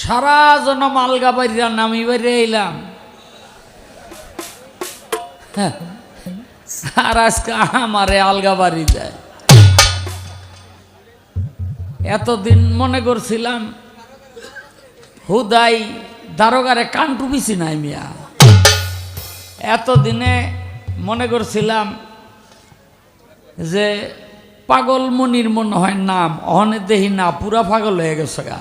সারা জনম আলগা বাইরা নামি বাইরে এলাম হ্যাঁ, আর আজকে আমারে আলগা বাড়ি যায়। এতদিন মনে করছিলাম হুদাই দারোগারে কান টুপিছি নাই মিয়া। এতদিনে মনে করছিলাম যে পাগল মনির মনে হয় নাম অহনে দেহি না পুরা পাগল হয়ে গেছে গা।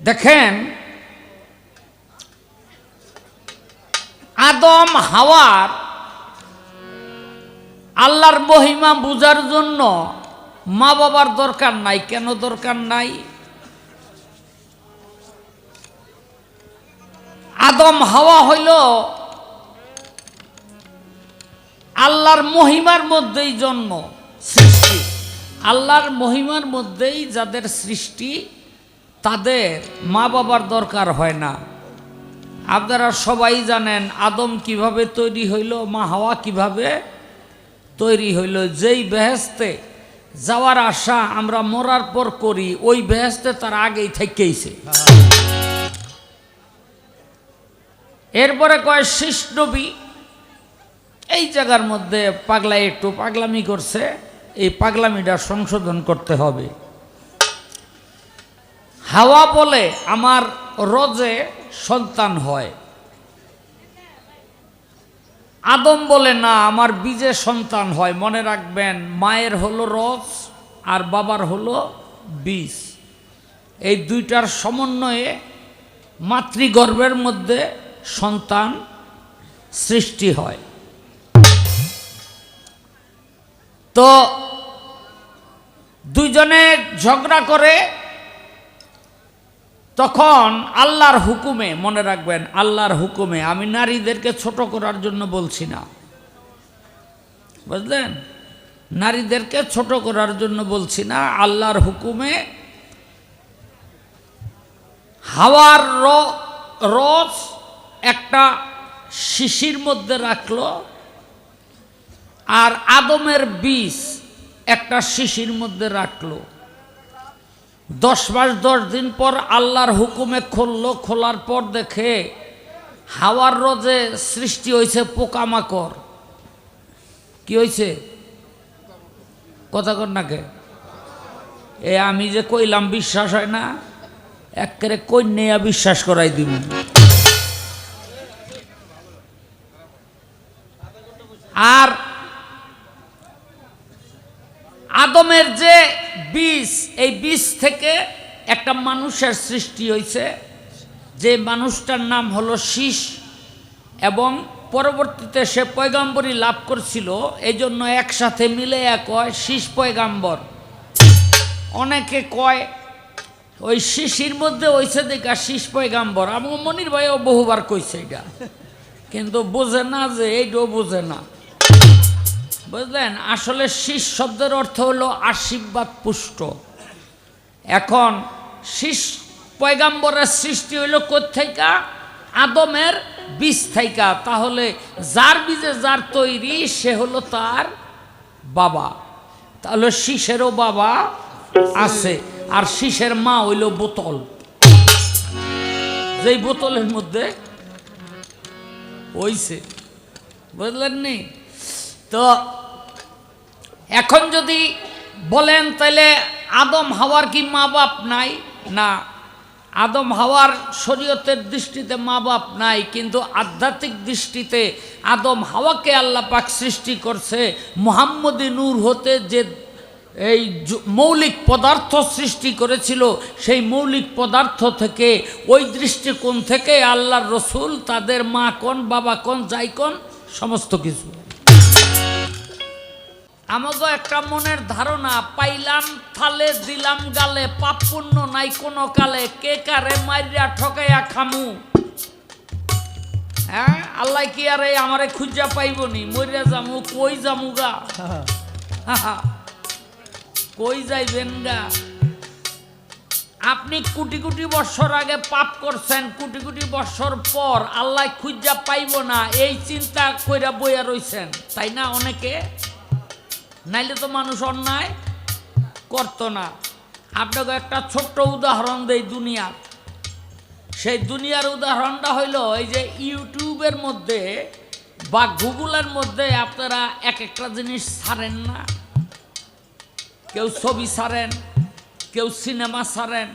দেখেন আদম হাওয়ার আল্লাহর মহিমা বুঝার জন্য মা বাবার দরকার নাই কেন দরকার নাই? আদম হাওয়া হইল আল্লাহর মহিমার মধ্যেই জন্ম সৃষ্টি। আল্লাহর মহিমার মধ্যেই যাদের সৃষ্টি তাদের মা বাবার দরকার হয় না। আপনারা সবাই জানেন আদম কীভাবে তৈরি হইল মা হাওয়া কীভাবে তৈরি হইল। যেই বেহেস্তে যাওয়ার আশা আমরা মরার পর করি ওই বেহেস্তে তার আগেই থেকেইছে। এরপরে কয় শীষ নবী এই জায়গার মধ্যে পাগলাই একটু পাগলামি করছে, এই পাগলামিটা সংশোধন করতে হবে। হাওয়া বলে আমার রজে সন্তান হয়। আদম বলে, না, আমার বীজে সন্তান হয়। মনে রাখবেন, মায়ের হলো রজ আর বাবার হলো বীজ। এই দুইটার সমন্বয়ে মাতৃগর্ভের মধ্যে সন্তান সৃষ্টি হয়। তো দুইজনে ঝগড়া করে তখন আল্লাহর হুকুমে, মনে রাখবেন, আল্লাহর হুকুমে, আমি নারীদেরকে ছোট করার জন্য বলছি না। বুঝলেন? নারীদেরকে ছোট করার জন্য বলছি না, আল্লাহর হুকুমে হাওয়ার রস একটা শিশির মধ্যে রাখল আর আদমের বিষ একটা শিশির মধ্যে রাখল। দশ মাস, দশ দিন পর আল্লাহর হুকুমে খুললো। খোলার পর দেখে হাওয়ার রোজে সৃষ্টি হয়েছে পোকামাকড়। কি হয়েছে? কথা কর নাকে এ আমি যে কইলাম বিশ্বাস হয় না, একেবারে কন্যা বিশ্বাস করাই দিব। আর আদমের যে বীজ, এই বীজ থেকে একটা মানুষের সৃষ্টি হয়েছে যে মানুষটার নাম হলো শীষ, এবং পরবর্তীতে সে পয়গাম্বরই লাভ করছিল এই জন্য একসাথে মিলে এক হয় শীষ পয়গাম্বর। অনেকে কয়, ওই শিশির মধ্যে হয়েছে দেখা শীষ পয়গাম্বর। আমার মনির ভাইও বহুবার কইছে এটা, কিন্তু বোঝে না যে এইটাও বোঝে না। বুঝলেন? আসলে শীষ শব্দের অর্থ হলো আশীর্বাদ পুষ্ট। এখন শীষ পয়গাম্বরের সৃষ্টি হইল কোথেকা আদমের বীজ থাইকা। তাহলে যার বীজে যার তৈরি, সে হলো তার বাবা। তাহলে শীষেরও বাবা আছে, আর শীষের মা হইল বোতল। যেই বোতলের মধ্যে হইছে। বুঝলেন নি তো এখন যদি বলেন তাহলে আদম হাওয়ার কি মা বাপ নাই? না। আদম হাওয়ার শরীয়তের দৃষ্টিতে মা বাপ নাই, কিন্তু আধ্যাত্মিক দৃষ্টিতে আদম হাওয়াকে আল্লাহ পাক সৃষ্টি করছে। মোহাম্মদী নূর হতে যে এই মৌলিক পদার্থ সৃষ্টি করেছিল, সেই মৌলিক পদার্থ থেকে, ওই দৃষ্টিকোণ থেকে আল্লাহর রসুল তাদের মা কোন, বাবা কোন, যাই কোন, সমস্ত কিছু। আমাকে একটা মনের ধারণা, পাইলাম থালে দিলাম গালে, পাপ পুণ্য নাই কোনো কালে, কে কারে মারিয়া ঠকাইয়া খামু? হ্যাঁ আল্লাহ কি আর এই আমারে খুঁজা পাইবনি? মরিয়া যামু, কই যামু গা। কই যাইবেন গা? আপনি কোটি কোটি বছর আগে পাপ করছেন, কোটি কোটি বছর পর আল্লাহ খুঁজা পাইব না, এই চিন্তা কইরা বইয়া রইছেন, তাই না অনেকে? নাইলে তো মানুষ অন্যায় করতো না। আপনাকে একটা ছোট্ট উদাহরণ দেই দুনিয়ার সেই দুনিয়ার উদাহরণটা হইল, এই যে ইউটিউবের মধ্যে বা গুগলের মধ্যে আপনারা এক একটা জিনিস ছাড়েন না। কেউ ছবি ছাড়েন, কেউ সিনেমা ছাড়েন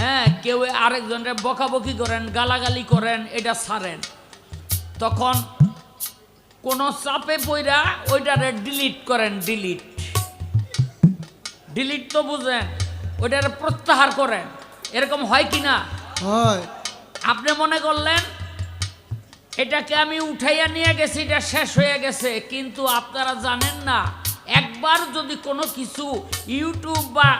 হ্যাঁ কেউ আরেকজনের বকাবকি করেন, গালাগালি করেন, এটা ছাড়েন। তখন কোনো চাপে পইরা ওইটারে ডিলিট করেন ডিলিট ডিলিট তো বুঝেন ওইটারে প্রত্যাহার করেন। এরকম হয় কি না? হয়। আপনি মনে করলেন এটাকে আমি উঠাইয়া নিয়ে গেছি এটা শেষ হয়ে গেছে কিন্তু আপনারা জানেন না একবার যদি কোনো কিছু ইউটিউব বা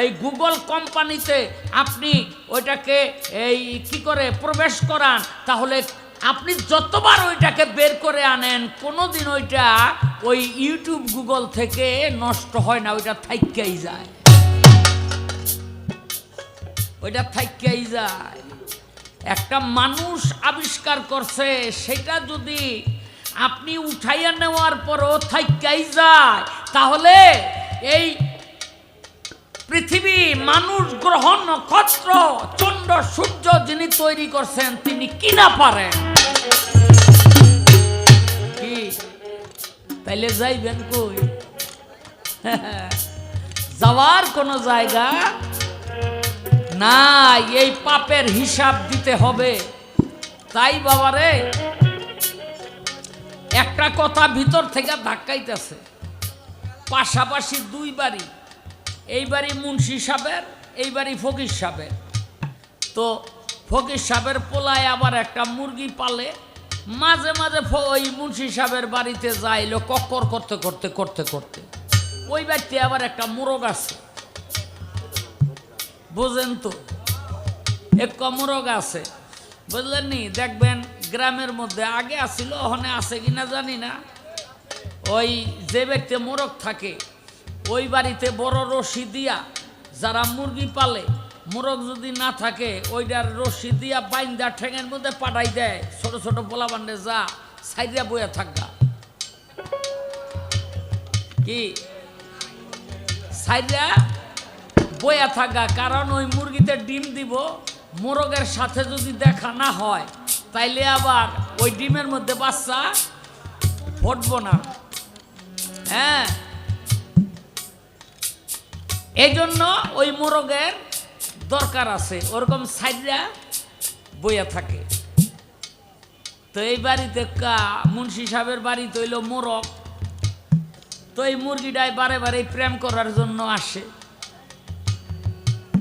এই গুগল কোম্পানিতে আপনি ওইটাকে এই কি করে প্রবেশ করান তাহলে আপনি যতবার ওইটাকে বের করে আনেন কোনো দিন ওইটা ওই ইউটিউব, গুগল থেকে নষ্ট হয় না, ওইটা থাইকাই যায়। ওইটা থাইকাই যায়। একটা মানুষ আবিষ্কার করছে, সেটা যদি আপনি উঠাইয়া নেওয়ার পরও থাইকাই যায়, তাহলে এই পৃথিবী মানুষ গ্রহ নক্ষত্র, চন্দ্র, সূর্য যিনি তৈরি করছেন, তিনি কি না পারেন? কি তাইলে যাইবেন কই যাওয়ার কোনো জায়গা না এই পাপের হিসাব দিতে হবে তাই বাবারে একটা কথা ভিতর থেকে ধাক্কাইতেছে। পাশাপাশি দুই বাড়ি, এই বাড়ি মুন্সি সাহেবের, এই বাড়ি ফকির সাহেবের। তো ফকির সাহেবের পোলায় আবার একটা মুরগি পালে, মাঝে মাঝে ওই মুন্সি সাহেবের বাড়িতে যাইলো কক্কর করতে করতে করতে করতে। ওই বাড়িতে আবার একটা মোরগ আছে। বুঝেন তো? এক কমরগ আছে। বুঝলেন নি? দেখবেন গ্রামের মধ্যে আগে আসিল ওখানে আছে কিনা জানি না। ওই যে ব্যক্তি মোরগ থাকে, ওই বাড়িতে বড় রশি দিয়া যারা মুরগি পালে মোরগ যদি না থাকে ওইটার রশি দিয়া বাইন্দা ঠেঙের মধ্যে পাঠাই দেয়। ছোট ছোট পোলা বান্ডে যা সাইডিয়া বইয়া থাকা কি? সাইডা বইয়া থাকা কারণ ওই মুরগিতে ডিম দিব। মোরগের সাথে যদি দেখা না হয়, তাইলে আবার ওই ডিমের মধ্যে বাচ্চা ফুটবো না। হ্যাঁ? এই জন্য ওই মোরগের দরকার আছে, ওরকম সাইডরা বইয়া থাকে। তো এই বাড়িতে মুন্সি সাহেবের বাড়ি তৈল মোরগ। তো এই মুরগিটাই বারে বারে প্রেম করার জন্য আসে।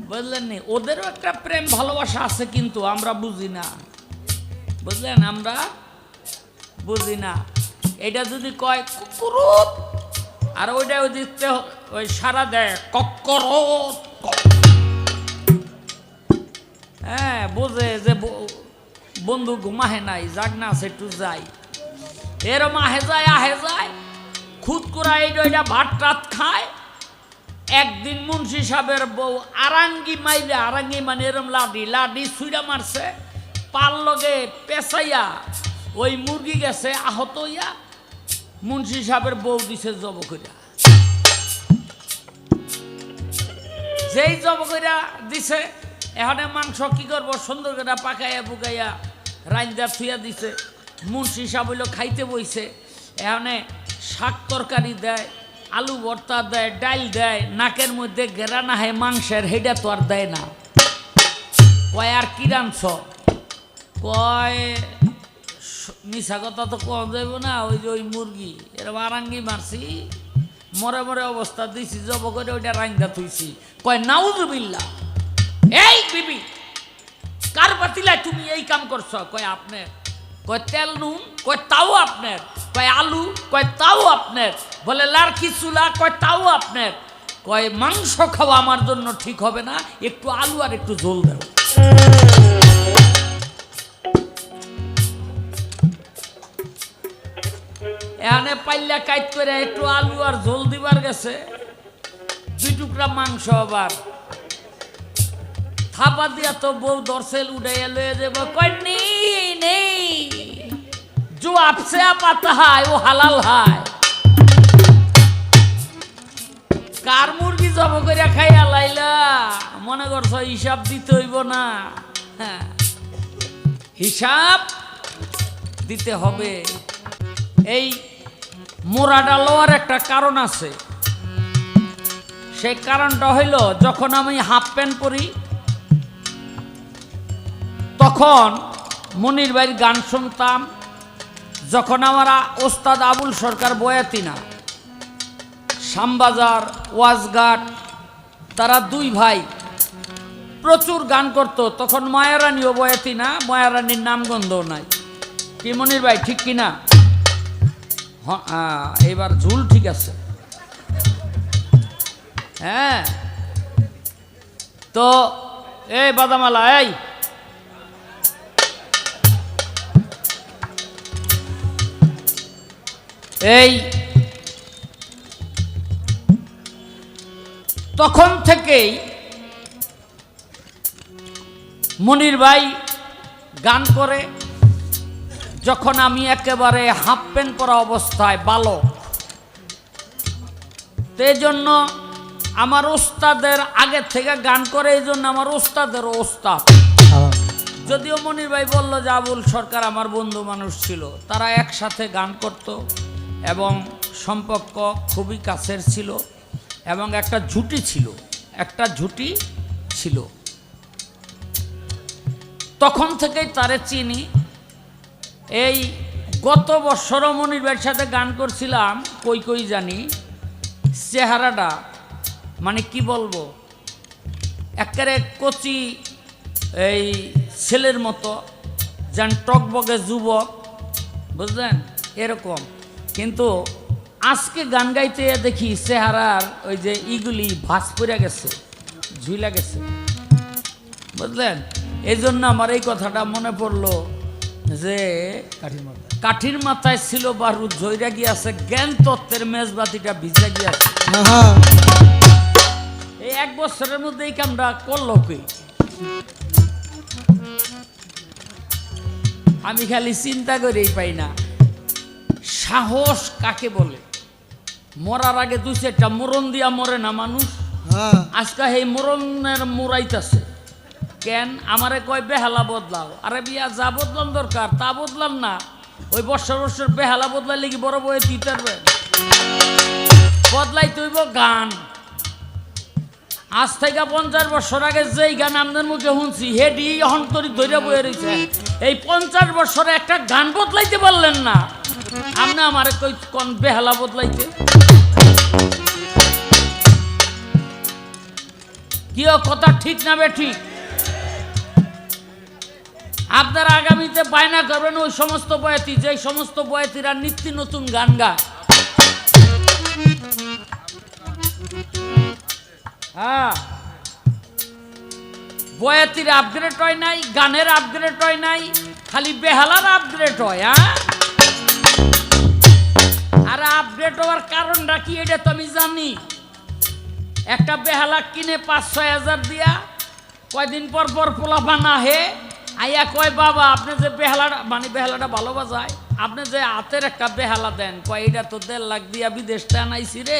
বুঝলেন নি? ওদেরও একটা প্রেম ভালোবাসা আছে কিন্তু আমরা বুঝি না। বুঝলেন? আমরা বুঝি না। এটা যদি কয় কুকুরুত আর ওইটা ওই দিতে ওই সারা দেয় কক্করত হ্যাঁ বোঝে যে বন্ধু ঘুমাহে নাই যাক না আছে, একটু যাই। এরম আহে যায় আহে যায়, খুদ করা ওইটা ভাত টাত খায়। একদিন মুন্সি সাহেবের বউ আরাঙ্গি মাইলে, আরাঙ্গি মানে এরম লাডি লাডি সুইরা মারছে, পাল লগে পেঁচাইয়া ওই মুরগি গেছে আহত হইয়া, মুন্সি সাহেবের বউ দিছে জব কইরা। যেই জব কইরা দিছে এখানে মাংস কি করব? সুন্দর করে পাকাইয়া বুকাইয়া রাইন্দা থুইয়া দিছে। মুন্সি সাহেব হইল খাইতে বইছে। এখানে শাক তরকারি দেয়, আলু ভর্তা দেয় ডাল দেয়, নাকের মধ্যে গেরা না হয় মাংসের হেডা তো আর দেয় না। কয়, আর কি রাঁধছ? কয় মিশা কথা তো কম যাইব না, ওই যে ওই মুরগি এরকম আরাঙ্গি মারছি। মরে মরে অবস্থা দিছি, জব করে ওইটা রাইন্দা থুইছি। কয় নাউজুবিল্লা এই বিবি, কার পাতিলায় তুমি এই কাম করছ? কয় আপনি, কয় তেল নুন, কয় তাও আপনার কয় আলু, কয় তাও আপনার বলে লার্কি চুলা, কয় তাও আপনার কয় মাংস খাওয়া আমার জন্য ঠিক হবে না, একটু আলু আর একটু ঝোল দেও। এখানে পাইলা কাইট করে একটু আলু আর ঝোল দিবার গেছে, দুই টুকরা মাংস আবার। থাপা দিয়া তো বউ দর্শেল উড়াইয়া লয়ে যাব। কইনি নেই জো আপসে পাতা হায়, ও হালাল হায়। কার মুরগি জব করিয়া খাইয়া লাইলা? মনে করছ হিসাব দিতে হইব না। হ্যাঁ, হিসাব দিতে হবে। এই মোরাডা লওয়ার একটা কারণ আছে। সেই কারণটা হইল, যখন আমি হাফ প্যান্ট পরি তখন মনির ভাইয়ের গান শুনতাম, যখন আমার ওস্তাদ আবুল সরকার বয়াতি না, শ্যামবাজার, ওয়াজঘাট, তারা দুই ভাই প্রচুর গান করতো। তখন মায়ারানীও বয়াতি না, মায়ারানীর নামগন্ধও নাই। কি মনির ভাই, ঠিক কি না? হ- এবার ঝুল ঠিক আছে। হ্যাঁ। তো, এই বাদামালা, এই। এই। তখন থেকেই মনির ভাই গান করে যখন আমি একেবারে হাফ প্যান্ট পরা অবস্থায় বালক। এই জন্য আমার ওস্তাদের আগে থেকে গান করে এই জন্য আমার ওস্তাদের ওস্তাদ। যদিও মনির ভাই বলল যে আবুল সরকার আমার বন্ধু মানুষ ছিল তারা একসাথে গান করত। এবং সম্পর্ক খুবই কাছের ছিল এবং একটা ঝুটি ছিল, একটা ঝুটি ছিল। তখন থেকেই তারে চিনি। এই গত বৎসরও মনির ভাইয়ের সাথে গান করছিলাম, কই কই জানি, চেহারাটা মানে কি বলব, একেবারে কচি এই ছেলের মতো, যেন টকবগে যুবক, বুঝলেন? এরকম। কিন্তু আজকে গান গাইতে দেখি চেহারার ওই যে ইগুলি ভাস পড়ে গেছে ঝুইলা গেছে। বুঝলেন? এই জন্য আমার এই কথাটা মনে পড়ল যে কাঠির মাথায়। ছিল বারুদ ঝইরা গিয়াছে জ্ঞান তত্ত্বের মেজবাতিটা ভিজা গিয়াছে। এই এক বছরের মধ্যে এই কামটা করল কি? আমি খালি চিন্তা করেই পাই না। সাহস কাকে বলে? মরার আগে দুই চারটা মরণ দিয়া মরে না মানুষ? আজকে এই মরণের মোরাইতাছে। কেন? আমারে কয় বেহালা বদলাও। আরে বিয়া যা বদলাম দরকার তা বদলাম না। ওই বছর বছর বেহালা বদলাইলে কি বড় বয়ে তিতারবে বদলাই তৈব গান। আজ থেকে পঞ্চাশ বছর আগে যেই গান আমাদের মুখে শুনছি হেডি অন্তরি ধরে বয়ে রয়েছে এই পঞ্চাশ বছরে একটা গান বদলাইতে পারলেন না। আপনি আমার কই কোন বেহালা বদলাইতে কি কথা ঠিক না বে আপনারা আগামীতে বায়না করবেন ওই সমস্ত বয়াতি, যে সমস্ত বয়াতিরা নিত্য নতুন গান গায়। হ্যাঁ। বয়াতির আপগ্রেড হয় নাই, গানের আপগ্রেড হয় নাই, খালি বেহালার আপগ্রেড হয় হ্যাঁ? আর আপগ্রেড হওয়ার কারণটা কি এটা তো আমি জানি। একটা বেহালা কিনে পাঁচ, ছয় হাজার দিয়া কয়দিন পর পর পোলাপান হে আইয়া কয়, বাবা, আপনি যে বেহালাটা মানে বেহালাটা ভালো বাজায় আপনি যে হাতের একটা বেহালা দেন, কয় এটা তো দেড় লাখ দিয়া বিদেশটা আনাইছি রে।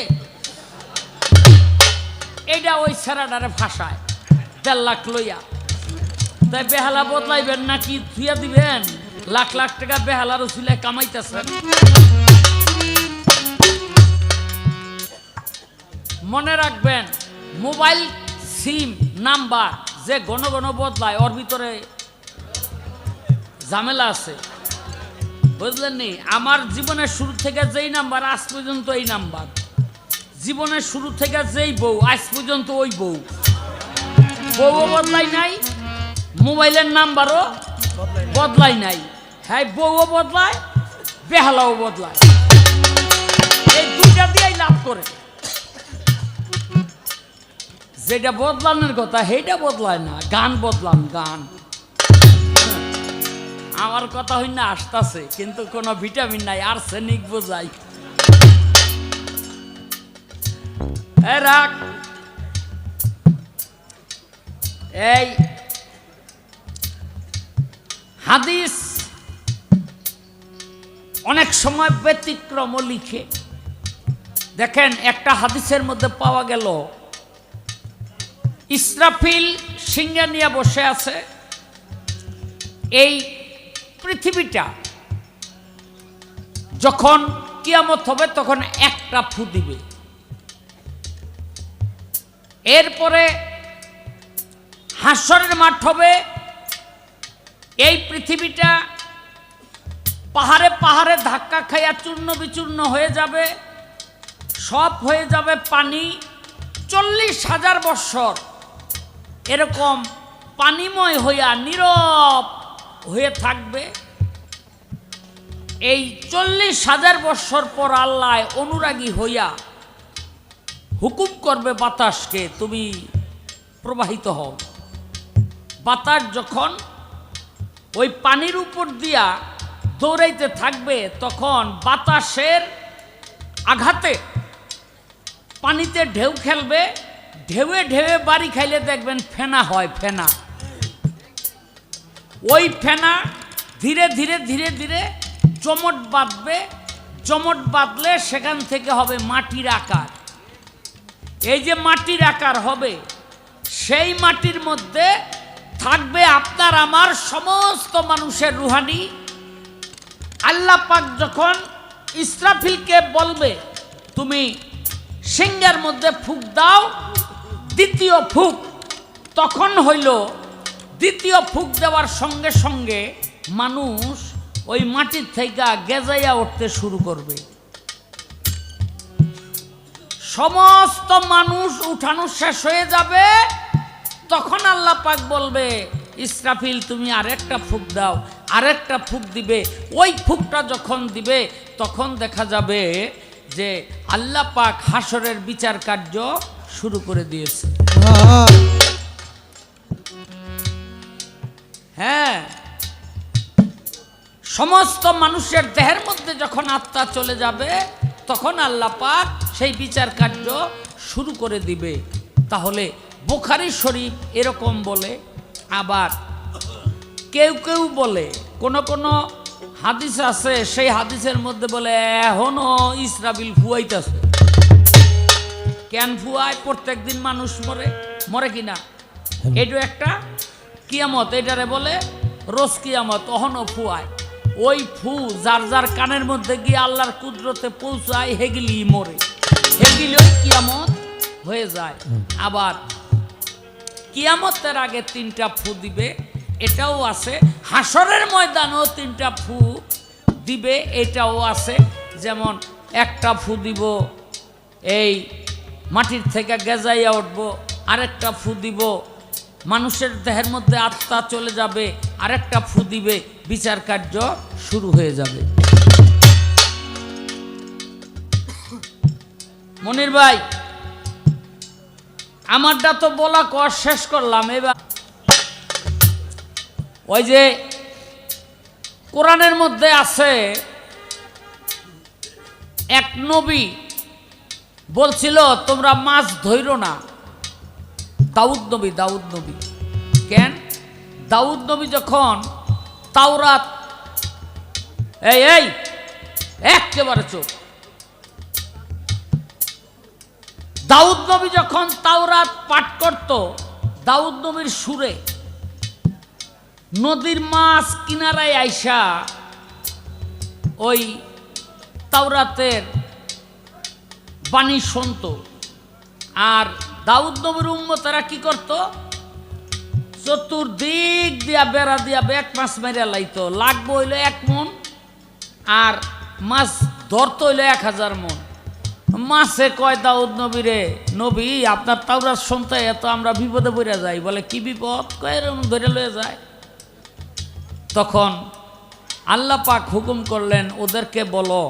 এইটা ওই ছেড়াটারে ফাঁসায়, দেড় লাখ লইয়া। তাই বেহালা বদলাইবেন নাকি থুয়া দিবেন? লাখ লাখ টাকা বেহালার উচিলায় কামাইতেছেন। মনে রাখবেন, মোবাইল সিম নাম্বার যে ঘন ঘন বদলায়, ওর ভিতরে ঝামেলা আছে। বুঝলেন নি? আমার জীবনের শুরু থেকে যেই নাম্বার, আজ পর্যন্ত এই নাম্বার। জীবনের শুরু থেকে যেই বউ, আজ পর্যন্ত ওই বউ। বউও বদলাই নাই, মোবাইলের নাম্বারও বদলাই নাই। হ্যাঁ বউও বদলায়, বেহালাও বদলায়। এই দুইটা দিয়েই লাভ করে। যেটা বদলানোর কথা, সেইটা বদলায় না। গান বদলান, গান। আমার কথা হই না আসতেছে, কিন্তু কোনো ভিটামিন নাই, আর্সেনিক বোঝাই। রাখ। এই। হাদিস অনেক সময় ব্যতিক্রম লিখে। দেখেন, একটা হাদিসের মধ্যে পাওয়া গেল ইসরাফিল সিংহা নিয়ে বসে আছে। এই পৃথিবীটা যখন কিয়ামত হবে, তখন একটা ফু দিবে। এরপরে হাস্যরের মাঠ হবে। এই পৃথিবীটা পাহাড়ে পাহাড়ে ধাক্কা খাইয়া চূর্ণ বিচূর্ণ হয়ে যাবে। সব হয়ে যাবে পানি। চল্লিশ হাজার বৎসর এরকম পানিময় হইয়া নীরব হয়ে থাকবে। এই চল্লিশ হাজার বৎসর পর আল্লাহ অনুরাগী হইয়া হুকুম করবে বাতাসকে, তুমি প্রবাহিত হও। বাতাস যখন ওই পানির উপর দিয়া দৌড়াইতে থাকবে, তখন বাতাসের আঘাতে পানিতে ঢেউ খেলবে ঢেউয়ে ঢেউয়ে বাড়ি খাইলে দেখবেন ফেনা হয়, ফেনা। ওই ফেনা ধীরে ধীরে ধীরে ধীরে চমট বাঁধবে, চমট বাঁধলে সেখান থেকে হবে মাটির আকার। এই যে মাটির আকার হবে, সেই মাটির মধ্যে থাকবে আপনার, আমার সমস্ত মানুষের রুহানি। আল্লাহ পাক যখন ইসরাফিলকে বলবে, তুমি সিংহের মধ্যে ফুক দাও দ্বিতীয় ফুক তখন হইল, দ্বিতীয় ফুক দেওয়ার সঙ্গে সঙ্গে মানুষ ওই মাটির থেকে গেজাইয়া উঠতে শুরু করবে। সমস্ত মানুষ উঠানো শেষ হয়ে যাবে, তখন আল্লাহ পাক বলবে, ইসরাফিল তুমি আরেকটা ফুক দাও, আরেকটা ফুক দিবে। ওই ফুকটা যখন দিবে, তখন দেখা যাবে যে আল্লাহ পাক হাসরের বিচার কার্য শুরু করে দিয়েছে। হ্যাঁ সমস্ত মানুষের দেহের মধ্যে যখন আত্মা চলে যাবে, তখন আল্লাহ পাক সেই বিচার কার্য শুরু করে দিবে। তাহলে বোখারি শরীফ এরকম বলে, আবার কেউ কেউ বলে, কোন কোন হাদিস আছে, সেই হাদিসের মধ্যে বলে এখনও ইসরাবিল ফুয়াইতেছে কেন ফুয়ায় প্রত্যেক দিন মানুষ মরে? মরে কিনা? এটা একটা কিয়ামত এটারে বলে রোজ কিয়ামত অহনো ফুয়ায় ওই ফু যার যার কানের মধ্যে গিয়ে আল্লাহর কুদরতে পৌঁছায় হেগিলি মরে। হেগিলি ওই কিয়ামত হয়ে যায়। আবার কিয়ামতের আগে তিনটা ফু দিবে এটাও আছে। হাসরের ময়দানেও তিনটা ফু দিবে এটাও আছে। যেমন একটা ফু দিব এই মাটির থেকে গেজাইয়া উঠবো, আরেকটা ফু দিব। মানুষের দেহের মধ্যে আত্মা চলে যাবে, আরেকটা ফু দিবে, বিচার কার্য শুরু হয়ে যাবে। মনির ভাই, আমারটা তো বলা কর, শেষ করলাম। এবার ওই যে কোরআনের মধ্যে আছে, এক নবী বলছিল, তোমরা মাছ ধৈর না। দাউদ নবী দাউদ নবী। কেন? দাউদ নবী যখন তাওরাত, এই এই, একেবারে চোখ। দাউদ নবী যখন তাওরাত পাঠ করত, দাউদ নবীর সুরে, নদীর মাছ কিনারায় আইসা ওই তাওরাতের বাণী শুনত। আর দাউদ নবীর উম্মতারা কি করত? চতুর্দিক দিয়া বেড়া দিয়া এক মাছ মেরিয়া লাইতো। লাগবো হইল এক মন, আর মাছ ধরতে হইল এক হাজার মন। মাছে কয়, দাউদ নবীরে, নবী, আপনার তাওরাত শুনতে এত আমরা বিপদে পড়ে যাই। বলে, কি বিপদ? কয় ধরে লয়ে যায়। তখন আল্লাহ পাক হুকুম করলেন, ওদেরকে বলো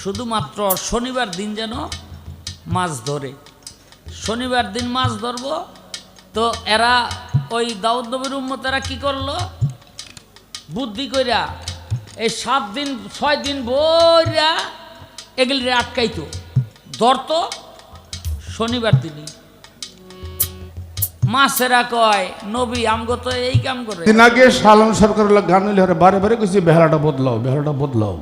শুধুমাত্র শনিবার দিন যেন মাছ ধরে। শনিবার দিন মাছ ধরবো, তো এরা ওই দাউদ নবীর উম্মতেরা কি করল? বুদ্ধি কইরা এই সাত দিন, ছয় দিন বইরা এগুলি আটকাইতো। ধরতো শনিবার দিনই। মাছেরা কয়, নবী, আমগো তো এই কাম করে দিন আগে সরকার গান বারে বারে কইছি বেহালাটা বদলাও বেহালাটা বদলাও।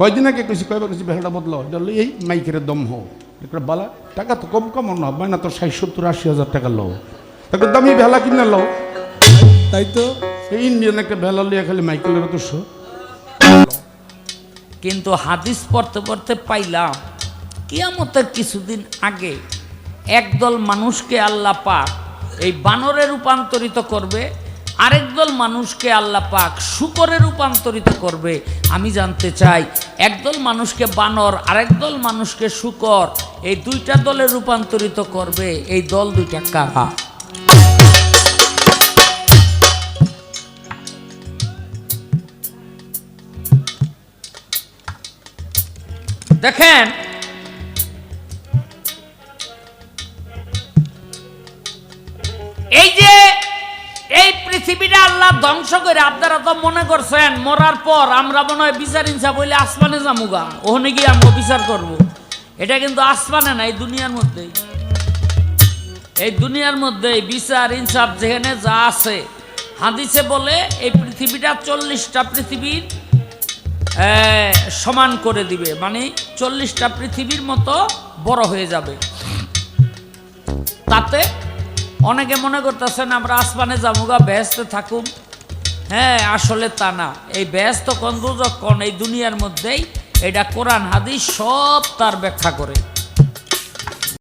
কয়দিন আগে কইছি কয়বার কইছি ভেড়াটা বদলাও। এটা এই মাইকের দম হো একটা বালা টাকা তো কম কম না হয় না তো ষাট সত্তর আশি হাজার টাকা লও। তাকে দামি ভেলা কিনে লও। তাই তো? এই ইন্ডিয়ান একটা ভেলা লিয়ে খালি মাইকেলের তো শো কিন্তু হাদিস পড়তে পড়তে পাইলাম কিয়ামতের কিছুদিন আগে একদল মানুষকে আল্লাহ পাক এই বানরে রূপান্তরিত করবে আরেক দল মানুষকে আল্লাহ পাক শুকরে রূপান্তরিত করবে। আমি জানতে চাই একদল মানুষকে বানর, আরেক দল মানুষকে শুকর, এই দুইটা দলে রূপান্তরিত করবে, এই দল দুইটা কারা? দেখেন পৃথিবীটা আল্লাহ ধ্বংস করে, আপনারা তো মনে করছেন, মরার পর আমরা মনে হয় বিচার ইনসাফ হইলে আসমানে যামুগা। ওখানে গিয়ে আমরা বিচার করব। এটা কিন্তু আসমানে না, এই দুনিয়ার মধ্যেই। এই দুনিয়ার মধ্যে বিচার ইনসাফ যেখানে যা আছে। হাদিসে বলে এই পৃথিবীটা চল্লিশটা পৃথিবীর সমান করে দিবে। মানে চল্লিশটা পৃথিবীর মতো বড় হয়ে যাবে। তাতে অনেকে মনে করতেছেন, আমরা আসমানে জামুগা ব্যস্ত থাকুম। হ্যাঁ আসলে তা না। এই ব্যস্ত কন যখন এই দুনিয়ার মধ্যেই, এটা কোরআন, হাদিস সব তার ব্যাখ্যা করে।